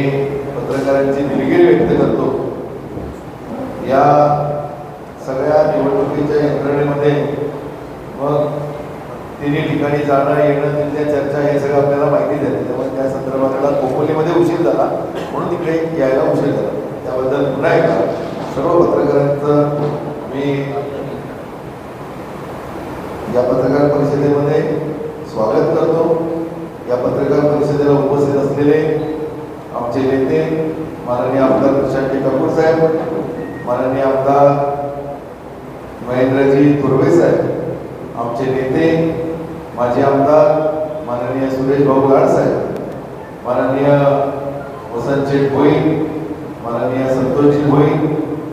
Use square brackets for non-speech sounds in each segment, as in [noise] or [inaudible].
मी पत्रकारांची दिलगिरी व्यक्त करतो. या सगळ्या निवडणुकीच्या यंत्रणेमध्ये मग तिन्ही ठिकाणी जाणं येणं तिथल्या चर्चा हे सगळं आपल्याला माहिती झाली. त्यामुळे त्या संदर्भातला कोपोलीमध्ये उशीर झाला. म्हणून तिकडे यायला उशीर झाला. त्याबद्दल पुन्हा एकदा सर्व पत्रकारांचं मी या पत्रकार परिषदेमध्ये स्वागत करतो. या पत्रकार परिषदेला उपस्थित असलेले आमचे नेते माननीय आमदार प्रशांत कपूर साहेब माननीय आमदार महेंद्रजी थुर्वे साहेब आमचे नेते माजी आमदार माननीय सुरेश भाऊ लाड साहेब माननीय वसंतजी भोईर माननीय संतोषजी भोईर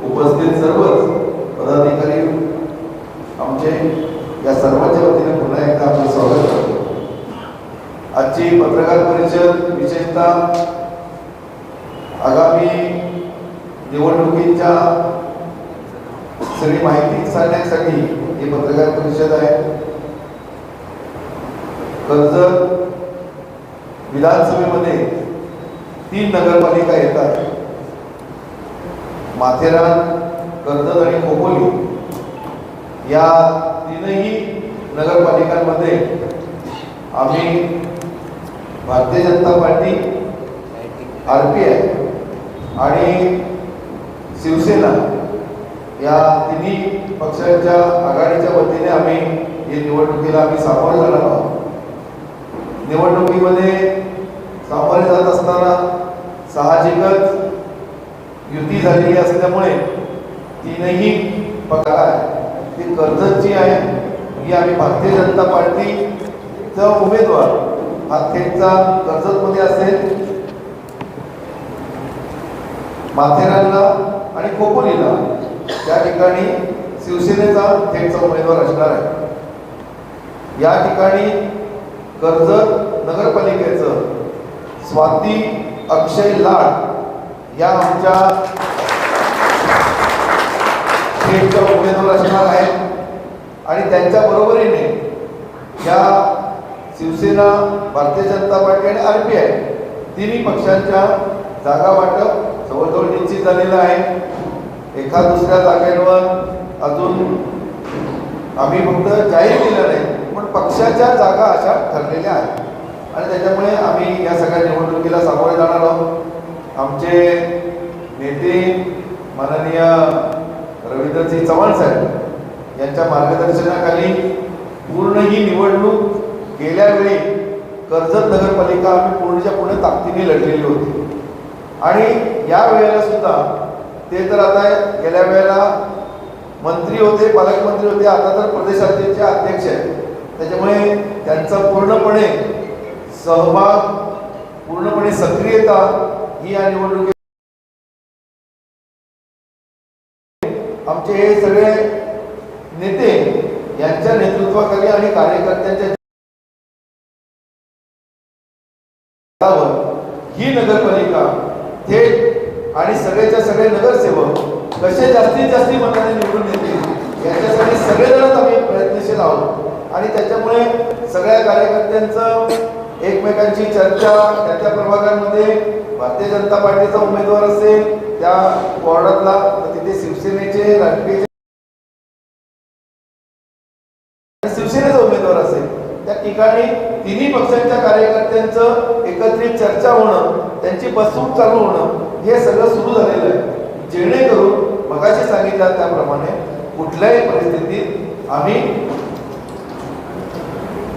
उपस्थित सर्वच पदाधिकारी आमचे या सर्वांच्या वतीने पुन्हा एकदा आपलं स्वागत करतो. आजची पत्रकार परिषद विशेषतः आगामी निवडणुकीच्या सगळी माहिती सांगण्यासाठी ही पत्रकार परिषद आहे. कर्जत विधानसभेमध्ये तीन नगरपालिका येतात. माथेरान कर्जत आणि खोपोली या तीनही नगरपालिकांमध्ये आम्ही Bharatiya Janata Party R P I आणि शिवसेना या तिन्ही पक्षांच्या आघाडीच्या वतीने आम्ही या निवडणुकीला आम्ही सामोरे जाणार आहोत. निवडणुकीमध्ये सामोरे जात असताना साहजिकच युती झालेली असल्यामुळे तीनही पगार आहे ती कर्जतची आहे ही आम्ही भारतीय जनता पार्टीचा उमेदवार हा थेटचा कर्जतमध्ये असेल. माथेरानला आणि खोपोलीला. त्या ठिकाणी शिवसेनेचा थेटचा उमेदवार असणार आहे. या ठिकाणी कर्जत नगरपालिकेचं स्वाती अक्षय लाड या आमच्या थेटचा उमेदवार असणार आहेत. आणि त्यांच्या बरोबरीने या शिवसेना भारतीय जनता पार्टी आणि आर पी आय तिन्ही पक्षांच्या जागा वाटप जवळजवळ निश्चित झालेलं आहे. एका दुसऱ्या जागेवर अजून आम्ही फक्त जाहीर केलं नाही पण पक्षाच्या जागा अशा ठरलेल्या आहेत. आणि त्याच्यामुळे आम्ही या सगळ्या निवडणुकीला सामोरे जाणार आहोत. आमचे नेते माननीय रवींद्रसिंह चव्हाण साहेब यांच्या मार्गदर्शनाखाली पूर्ण ही निवडणूक गेल्या वेळी कर्जत नगरपालिका आम्ही पूर्णच्या पूर्ण ताकदीने लढलेली होती. आणि या वेळेला सुद्धा ते तर आता गेल्या वेळेला मंत्री होते पालकमंत्री होते आता तर प्रदेशाध्यक्षचे अध्यक्ष आहेत. त्याच्यामुळे त्यांचा पूर्णपणे सहभाग पूर्णपणे सक्रियता ही या निवडणुकीत आमचे हे सगळे नेते यांच्या नेतृत्वाखाली आणि कार्यकर्त्यांच्या ही नगरपालिका थेट आणि सगळेच्या सगळे नगरसेवक कसे जास्तीत जास्त मताने निवडून येतील याच्यासाठी सगळेजणच आम्ही प्रयत्नशील आहोत. आणि त्याच्यामुळे सगळ्या कार्यकर्त्यांचं एकमेकांची चर्चा त्या त्या प्रभागांमध्ये भारतीय जनता पार्टीचा उमेदवार असेल त्या वॉर्डातला तिथे शिवसेनेचे राष्ट्रीय शिवसेनेचा उमेदवार ठिकाणी तिन्ही पक्षांच्या कार्यकर्त्यांचं एकत्रित चर्चा होणं त्यांची बसवून चालू होणं हे सगळं सुरू झालेलं आहे. जेणेकरून मगाशी सांगितलं त्याप्रमाणे कुठल्याही परिस्थितीत आम्ही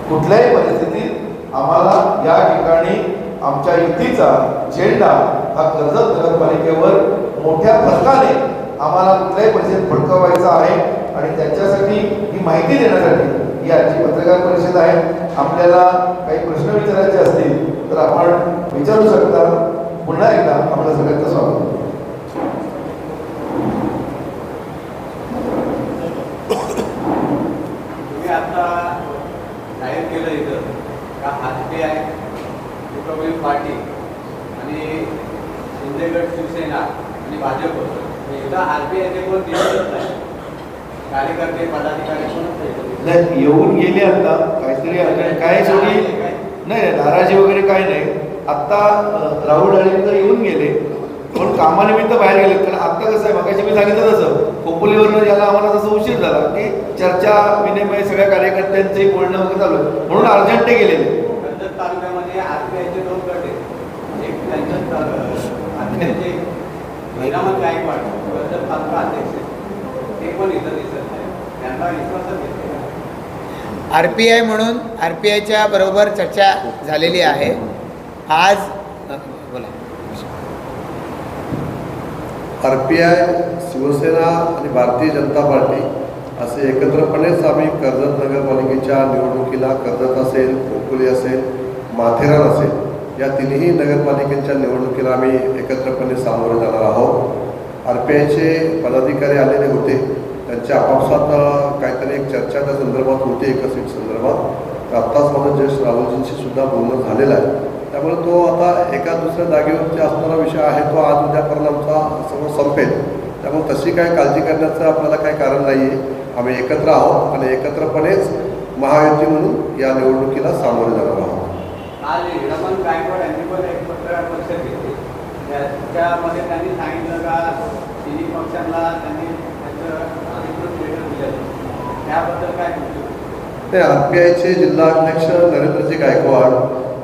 कुठल्याही परिस्थितीत आम्हाला या ठिकाणी आमच्या युतीचा झेंडा हा कर्जत नगरपालिकेवर मोठ्या फरकाने आम्हाला कुठल्याही परिस्थितीत फडकवायचा आहे. आणि त्याच्यासाठी ही माहिती देण्यासाठी ही आजची पत्रकार परिषद आहे आपल्याला काही प्रश्न विचारायचे असतील तर आपण विचारू शकता. पुन्हा एकदा आपल्या सगळ्यांचं स्वागत. तुम्ही आता केलं का पार्टी आणि शिंदेगड शिवसेना आणि भाजप. हे इथं आर पी आयचे कोण नाही कार्यकर्ते पदाधिकारी कोणच नाही येऊन गेले आता काहीतरी काय शेवटी नाही नाराजी वगैरे काय नाही. आत्ता राहुल डाळिंबर येऊन गेले. पण कामानिमित्त बाहेर गेले. कारण आत्ता कसं आहे मगाशी मी सांगितलं तसं खोपोलीवरनं याला आम्हाला जसं उशीर झाला की चर्चा विनिमय सगळ्या कार्यकर्त्यांचे बोलणं वगैरे चालू म्हणून अर्जंट गेलेले. तालुक्यामध्ये आरपीआयचे दोन गट आहेत. एक गायकवाड तालुका अध्यक्ष आर पी आय म्हणून आर पी आयच्या बरोबर चर्चा झालेली आहे. आज बोला. आर पी आय शिवसेना आणि भारतीय जनता पार्टी असे एकत्रपणेच आम्ही कर्जत नगरपालिकेच्या निवडणुकीला कर्जत असेल खोपोली असेल माथेरान असेल या तिन्ही नगरपालिकेच्या निवडणुकीला आम्ही एकत्रपणे सामोरे जाणार आहोत. आर पी आयचे पदाधिकारी आलेले होते. त्यांच्या आपापसात काहीतरी एक चर्चा त्या संदर्भात होती एका सीट संदर्भात. तर आत्ताच माझं जयेश राहुलजींशी सुद्धा बोलणं झालेलं आहे. त्यामुळे तो आता एका दुसऱ्या जागेवरती असणारा विषय आहे तो आज उद्यापर्यंत आमचा सर्व संपेल. त्यामुळे तशी काय काळजी करण्याचं आपल्याला काही कारण नाही आहे आम्ही एकत्र आहोत आणि एकत्रपणेच महायुती म्हणून या निवडणुकीला सामोरे जाणार आहोत. आज त्याच्यामध्ये त्यांनी सांगितलं का तिन्ही पक्षांना त्यांनी त्याचं अधिकृत लेटर दिलं त्याबद्दल काय ते आर पी आयचे जिल्हाध्यक्ष नरेंद्रजी गायकवाड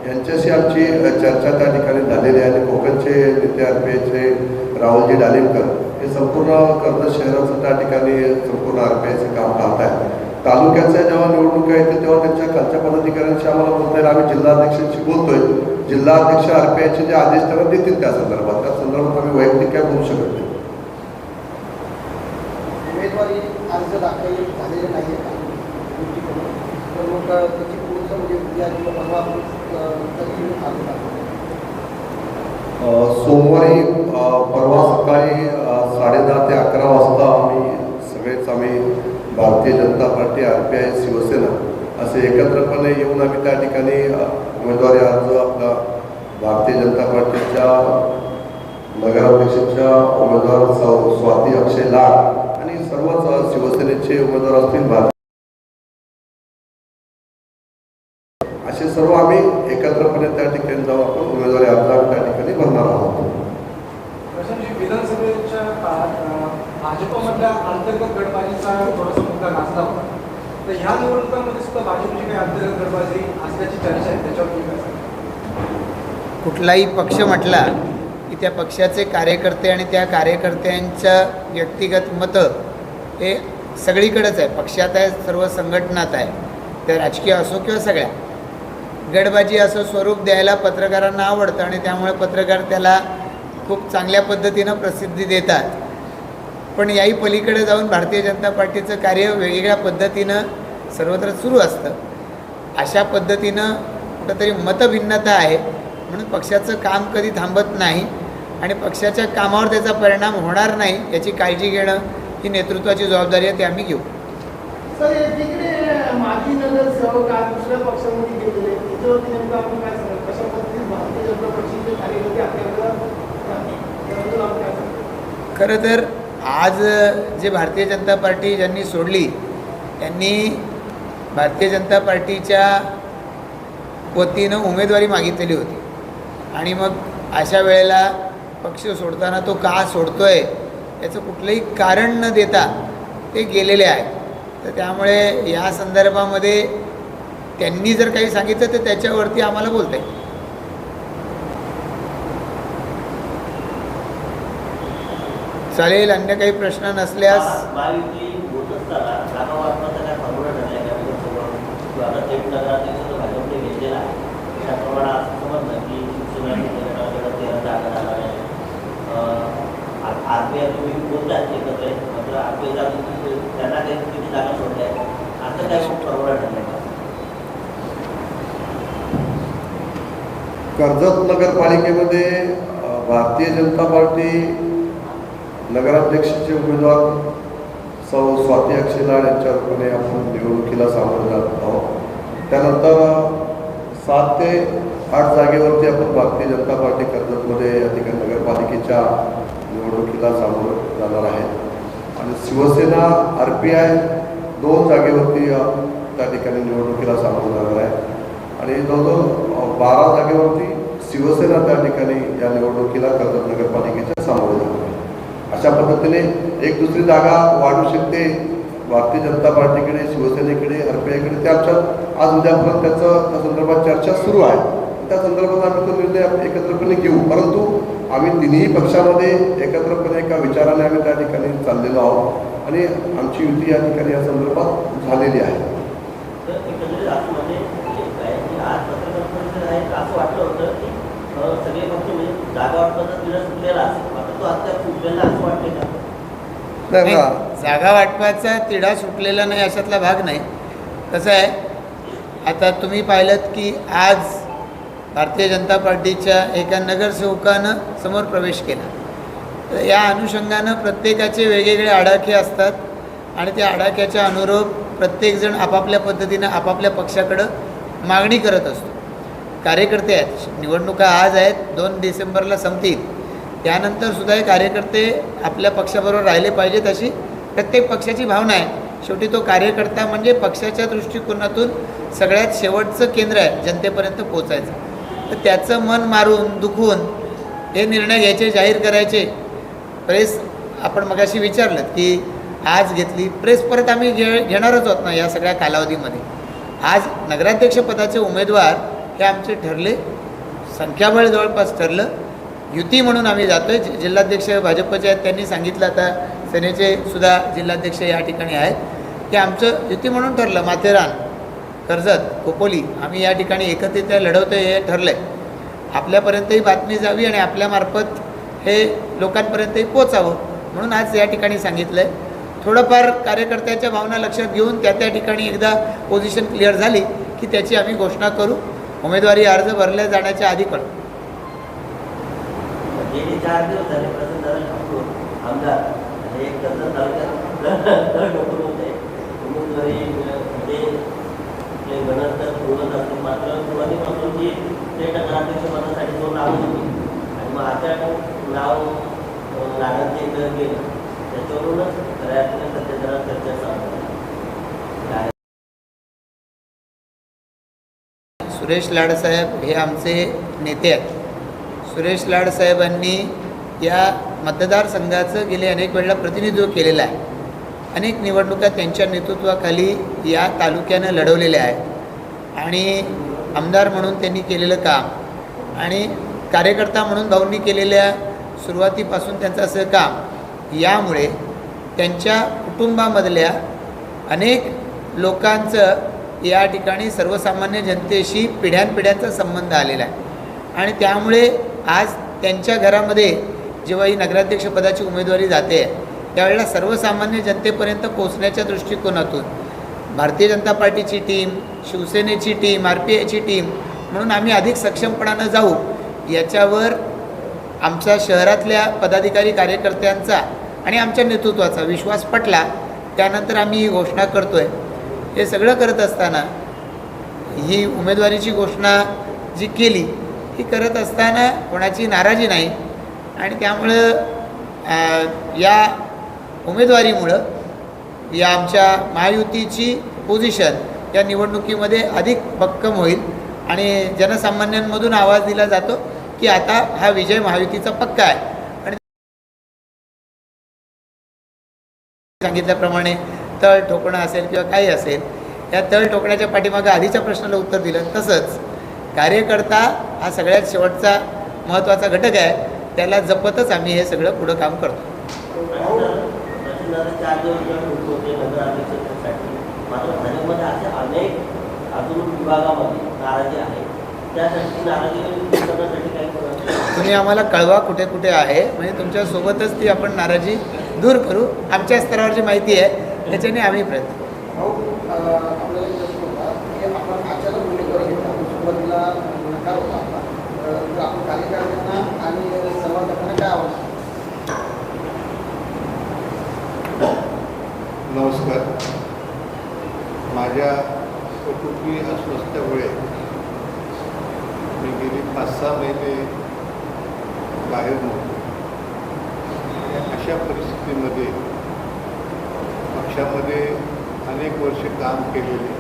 यांच्याशी आमची चर्चा त्या ठिकाणी झालेली आहे. आणि कोकणचे नेते आर पी आयचे राहुलजी डालिमकर हे संपूर्ण कर्ज शहराचं त्या ठिकाणी संपूर्ण आर पी आयचं काम पाहत आहे तालुक्याच्या जेव्हा निवडणुका येते तेव्हा त्यांच्या खालच्या पदाधिकाऱ्यांशी आम्हाला बोलता येईल. आम्ही जिल्हाध्यक्षांशी बोलतोय. जिल्हाध्यक्ष आर पी आयचे जे आदेश त्यांना देतील त्या संदर्भात. त्या संदर्भात आम्ही वैयक्तिक काय बोलू शकत नाही. म्हणजे सोमवारी परवा सकाळी साडेदहा ते अकरा वाजता आम्ही सगळेच आम्ही Bharatiya Janata Party R P I Shivsena असे एकत्रपणे येऊन आम्ही त्या ठिकाणी उमेदवारी अर्ज भारतीय जनता पार्टीच्या नगराध्यक्षाच्या उमेदवार स्वाती अक्षय लाड आणि सर्वच शिवसेनेचे उमेदवार असतील भारत असे सर्व आम्ही एकत्रपणे त्या ठिकाणी जाऊन आपण उमेदवारी अर्ज आम्ही त्या ठिकाणी भरणार आहोत प्रशांतजी विधानसभेच्या काळात अं, भाजपमधल्या अंतर्गत गटबाजीचा थोडासा मुद्दा गाजला होता तर ह्या निवडणुकांमध्ये सुद्धा भाजपची काही अंतर्गत गटबाजी असल्याची चर्चा आहे त्याच्यावर तुम्ही काय सांगाल? कुठलाही पक्ष म्हटला की त्या पक्षाचे कार्यकर्ते आणि त्या कार्यकर्त्यांच्या व्यक्तिगत मतं हे सगळीकडेच आहे. पक्षात आहे सर्व संघटनात आहे. त्या राजकीय असो किंवा सगळ्या. गडबाजी असं स्वरूप द्यायला पत्रकारांना आवडतं आणि त्यामुळे पत्रकार त्याला खूप चांगल्या पद्धतीनं प्रसिद्धी देतात. पण याही पलीकडे जाऊन भारतीय जनता पार्टीचं कार्य वेगवेगळ्या पद्धतीनं सर्वत्र सुरू असतं. अशा पद्धतीनं कुठंतरी मतभिन्नता आहे. म्हणून पक्षाचं काम कधी थांबत नाही आणि पक्षाच्या कामावर त्याचा परिणाम होणार नाही याची काळजी घेणं ही नेतृत्वाची जबाबदारी आहे ती आम्ही घेऊ. खरं तर आज जे भारतीय जनता पार्टी ज्यांनी सोडली त्यांनी भारतीय जनता पार्टीच्या वतीनं उमेदवारी मागितलेली होती. आणि मग अशा वेळेला पक्ष सोडताना तो का सोडतोय याचं कुठलंही कारण न देता ते गेलेले आहेत. तर त्यामुळे या संदर्भामध्ये त्यांनी जर काही सांगितलं तर त्याच्यावरती आम्हाला बोलता येईल चालेल अन्य काही प्रश्न नसल्यास महायुती होत असताना जागा वाटपाचा काय फॉर्म्युला ठरला आहे का विधानसभा किंवा आता थेट नगराध्यक्ष जो भाजपने घेतलेला आहे त्याप्रमाणे असं समजलं की शिवसेना नगराकडे तेरा जागा जाणार आहे आरपीआय पी तुम्ही बोलताय एकत्र मात्र आरपीआय पी त्यांना काही किती जागा सोडल्या आता काय परवडा ठरला कर्जत नगरपालिकेमध्ये भारतीय जनता पार्टी नगराध्यक्षाचे उमेदवार सौ स्वाती अक्षय लाड यांच्या रूपाने आपण निवडणुकीला सामोरे जात आहोत. त्यानंतर सात ते आठ जागेवरती आपण भारतीय जनता पार्टी कर्जतमध्ये या ठिकाणी नगरपालिकेच्या निवडणुकीला सामोरं जाणार आहे आणि शिवसेना आर पी आय दोन जागेवरती त्या ठिकाणी निवडणुकीला सामोरं जाणार आहे. आणि जवळजवळ बारा जागेवरती शिवसेना त्या ठिकाणी या निवडणुकीला कर्जत नगरपालिकेच्या सामोरे जाणार आहे. अशा पद्धतीने एक दुसरी जागा वाढू शकते. भारतीय जनता पार्टीकडे शिवसेनेकडे आरपीआयकडे त्या आमच्यात आज उद्यापर्यंत त्याचं त्या संदर्भात चर्चा सुरू आहे. त्या संदर्भात आम्ही तो निर्णय एकत्रपणे घेऊ. परंतु आम्ही तिन्ही पक्षामध्ये एकत्रपणे एका विचाराने आम्ही त्या ठिकाणी चाललेलो आहोत आणि आमची युती या ठिकाणी या संदर्भात झालेली आहे. नाही, जागा वाटपाचा तिढा सुटलेला नाही अशातला भाग नाही. कसं आहे आता तुम्ही पाहिलं की आज भारतीय जनता पार्टीच्या एका नगरसेवकानं समोर प्रवेश केला. तर या अनुषंगानं प्रत्येकाचे वेगवेगळे आडाखे असतात आणि त्या आडाख्याच्या अनुरूप प्रत्येकजण आपापल्या पद्धतीनं आपापल्या पक्षाकडं मागणी करत असतो. कार्यकर्ते आहेत. निवडणुका आज आहेत. दोन डिसेंबरला संपतील. त्यानंतर सुद्धा हे कार्यकर्ते आपल्या पक्षाबरोबर राहिले पाहिजेत अशी प्रत्येक पक्षाची भावना आहे. शेवटी तो कार्यकर्ता म्हणजे पक्षाच्या दृष्टिकोनातून सगळ्यात शेवटचं केंद्र आहे. जनतेपर्यंत पोचायचं तर त्याचं मन मारून दुखवून हे निर्णय घ्यायचे जाहीर करायचे. प्रेस आपण मगाशी विचारलं की आज घेतली प्रेस परत आम्ही घे घेणारच होत ना या सगळ्या कालावधीमध्ये. आज नगराध्यक्षपदाचे उमेदवार हे आमचे ठरले संख्याबळ जवळपास ठरलं. युती म्हणून आम्ही जातो आहे जिल्हाध्यक्ष भाजपचे आहेत त्यांनी सांगितलं आता सेनेचे सुद्धा जिल्हाध्यक्ष या ठिकाणी आहेत. की आमचं युती म्हणून ठरलं माथेरान. कर्जत खोपोली आम्ही या ठिकाणी एकत्रित लढवतो हे ठरलं आहे आपल्यापर्यंतही बातमी जावी आणि आपल्यामार्फत हे लोकांपर्यंतही पोचावं म्हणून आज या ठिकाणी सांगितलं आहे थोडंफार कार्यकर्त्याच्या भावना लक्षात घेऊन त्या त्या ठिकाणी एकदा पोझिशन क्लिअर झाली की त्याची आम्ही घोषणा करू. उमेदवारी अर्ज भरल्या जाण्याच्या आधी कळू चार दिवस झाले प्रसन्न आमदार [laughs] आणि एक कर्जत तालुक्यात डॉक्टर होते उमेदवारी म्हणजे आपले गणत तर पूर्ण असतील मात्र सुरुवातीपासून जी ते नगराध्यक्ष पदासाठी तो नाव होती आणि मग आता नाव नारायणचे इकडे गेलं त्याच्यावरूनच खऱ्या सध्या जरा चर्चा चालू सुरेश लाडसाहेब हे आमचे नेते आहेत. सुरेश लाडसाहेबांनी या मतदारसंघाचं गेले अनेक वेळेला प्रतिनिधित्व केलेलं आहे. अनेक निवडणुका त्यांच्या नेतृत्वाखाली या तालुक्यानं लढवलेल्या आहेत. आणि आमदार म्हणून त्यांनी केलेलं काम आणि कार्यकर्ता म्हणून भाऊंनी केलेल्या सुरुवातीपासून त्यांचं असं काम यामुळे त्यांच्या कुटुंबामधल्या अनेक लोकांचं या ठिकाणी सर्वसामान्य जनतेशी पिढ्यानपिढ्यांचा संबंध आलेला आहे. आणि त्यामुळे आज त्यांच्या घरामध्ये जेव्हा ही नगराध्यक्षपदाची उमेदवारी जाते त्यावेळेला सर्वसामान्य जनतेपर्यंत पोहोचण्याच्या दृष्टिकोनातून भारतीय जनता पार्टीची टीम शिवसेनेची टीम आर पी आयची टीम म्हणून आम्ही अधिक सक्षमपणानं जाऊ. याच्यावर आमच्या शहरातल्या पदाधिकारी कार्यकर्त्यांचा आणि आमच्या नेतृत्वाचा विश्वास पटला. त्यानंतर आम्ही ही घोषणा करतो आहे हे सगळं करत असताना ही उमेदवारीची घोषणा जी केली ही करत असताना कोणाची नाराजी नाही. आणि त्यामुळं या उमेदवारीमुळं या आमच्या महायुतीची पोझिशन या निवडणुकीमध्ये अधिक भक्कम होईल. आणि जनसामान्यांमधून आवाज दिला जातो की आता हा विजय महायुतीचा पक्का आहे. आणि सांगितल्याप्रमाणे तळ ठोकणं असेल किंवा काही असेल या तळ ठोकण्याच्या पाठीमागं आधीच्या प्रश्नाला उत्तर दिलं. तसंच कार्यकर्ता हा सगळ्यात शेवटचा महत्त्वाचा घटक आहे. त्याला जपतच आम्ही हे सगळं पुढं काम करतो. अनेक अजून विभागामध्ये नाराजी आहे. त्यासाठी नाराजी दूर करण्यासाठी काही करत तुम्ही आम्हाला कळवा कुठे कुठे आहे. म्हणजे तुमच्यासोबतच ती आपण नाराजी दूर करू. आमच्या स्तरावरची माहिती आहे. त्याच्याने आम्ही प्रयत्न करू. भाऊ अं, आपल्याला एक प्रश्न होता की आपण अचानक उमेदवारी घेतला सुरुवातीला नकार होता आपला अं, तर आपण कार्यकर्त्यांना आणि समर्थकांना काय आव्हान नमस्कार माझ्या कुटुंबीय अस्वस्थतेमुळे मी गेली पाच सहा महिने बाहेर नव्हतो अशा परिस्थितीमध्ये पक्षामध्ये अनेक वर्ष काम केलेले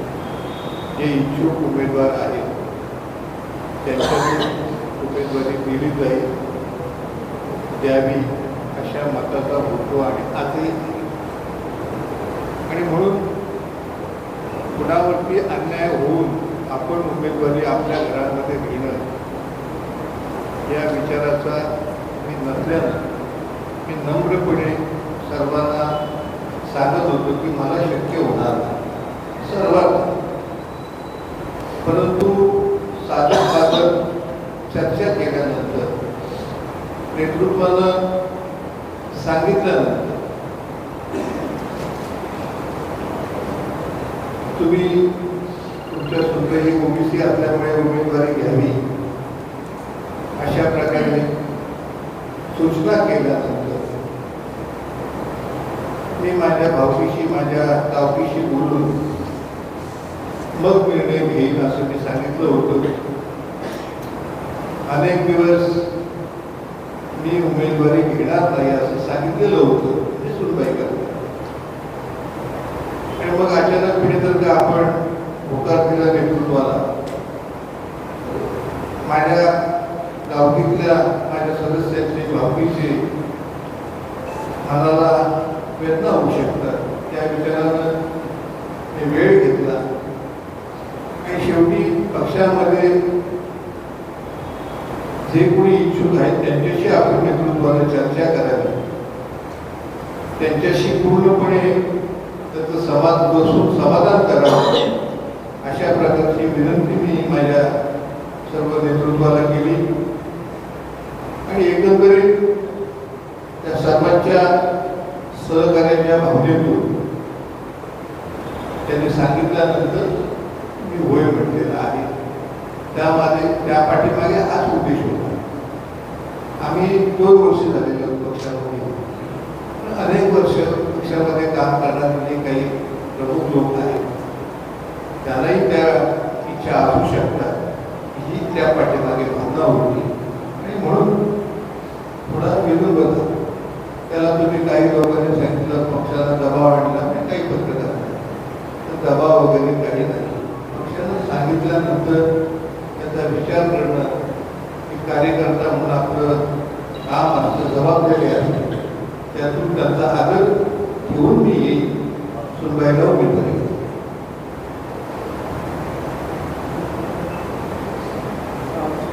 जे इच्छुक उमेदवार आहेत त्यांच्याकडून उमेदवारी दिली जाईल द्यावी अशा मताचा होतो आणि आजही आणि म्हणून कुणावरती अन्याय होऊन आपण उमेदवारी आपल्या घरामध्ये घेणं या विचाराचा मी नसल्यानं मी नम्रपणे सर्वांना सांगत होतो की मला शक्य होणार नाही. सर्वांना परंतु साधन साधन चर्चा केल्यानंतर नेतृत्वानं सांगितल्यानंतर तुम्ही तुमच्या स्वतःही ओबीसी असल्यामुळे उमेदवारी घ्यावी अशा प्रकारे सूचना केल्यानंतर मी माझ्या भाऊकीशी माझ्या गावकीशी बोलून मग निर्णय घेईन असं मी सांगितलं होतं. अनेक दिवस मी उमेदवारी घेणार नाही असं सांगितलेलं होतं हे सुनबाई करतात. आणि मग अचानकपणे तर का आपण होकार दिला नेतृत्वाला. माझ्या गावकीतल्या माझ्या सदस्याचे भावकीचे मनाला वेदना होऊ शकतात त्या विचारानं ते वेळ घेतला. आणि शेवटी पक्षामध्ये जे कोणी इच्छुक आहेत त्यांच्याशी आपण नेतृत्वाने चर्चा करावी. त्यांच्याशी पूर्णपणे त्याचं समाज बसून समाधान करावं. अशा प्रकारची विनंती मी माझ्या सर्व नेतृत्वाला केली. आणि एकंदरीत त्या सर्वांच्या सहकार्याच्या भावनेतून त्यांनी सांगितल्यानंतर मी होय म्हटलेला आहे. त्यामध्ये त्या पाठीमागे हाच उद्देश होता. आम्ही दोन वर्ष झालेले आहोत पक्षामध्ये. अनेक वर्ष पक्षामध्ये काम करणारे काही प्रमुख लोक आहेत. त्यांनाही त्या इच्छा असू शकतात ही त्या पाठीमागे भावना होती. आणि म्हणून थोडा विरोध होता. त्याला तुम्ही काही लोकांनी सांगितलं पक्षाला दबाव आणला आणि काही पत्रकार तर दबाव वगैरे काही नाही. पक्षानं सांगितल्यानंतर त्याचा विचार करणं की कार्यकर्ता म्हणून आपलं काम असतं जबाबदारी असते त्यातून त्यांचा आदर घेऊन मी येईल सुनबाईला उभी करेन.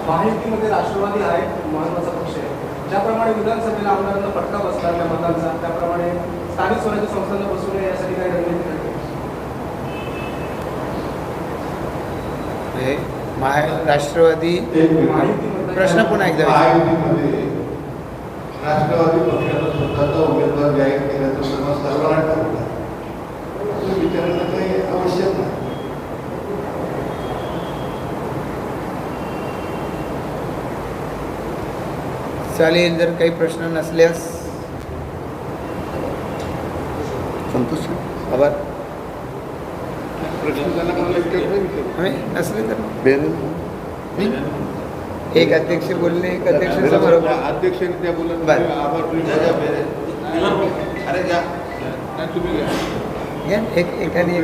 महायुतीमध्ये राष्ट्रवादी आहे महत्त्वाचा ज्याप्रमाणे विधानसभेला आमदारांना फटका बसला त्या मतांचा त्याप्रमाणे स्थानिक स्वराज्य संस्थांना बसू नये यासाठी काही रणनीती राष्ट्रवादी प्रश्न पुन्हा एकदा. महायुतीमध्ये राष्ट्रवादी पक्षानं स्वतःचा उमेदवार जाहीर केल्याचं सर्व सर्वांना ठरवलं असं विचारणं काही आवश्यक नाही चालेल जर काही प्रश्न नसल्यास. संतोष आभार. नसले तर? एक अध्यक्ष बोलणे एक अध्यक्ष घ्या एक एकाने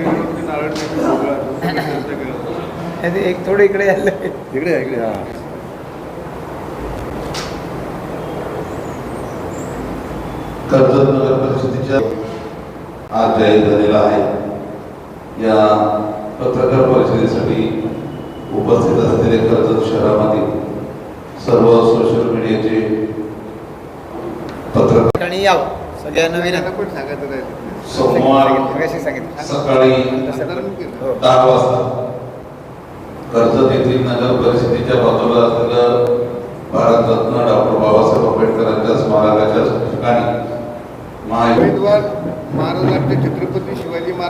एक. थोडं इकडे आलं. इकडे इकडे कर्जत नगर परिषदेच्या आज जाहीर झालेला आहे. या पत्रकार परिषदेसाठी उपस्थित असलेले कर्जत शहरामधील सर्व सोशल मीडियाचे पत्रकार ठिकाणी यावं. सगळ्यांना विनंती सोमवार सकाळी. दहा वाजता कर्जत येथील नगर परिषदेच्या बाजूला असलेलं भारतरत्न डॉक्टर बाबासाहेब आंबेडकरांच्या स्मारकाच्या ठिकाणी उमेदवार महाराष्ट्राचे छत्रपती शिवाजी महाराज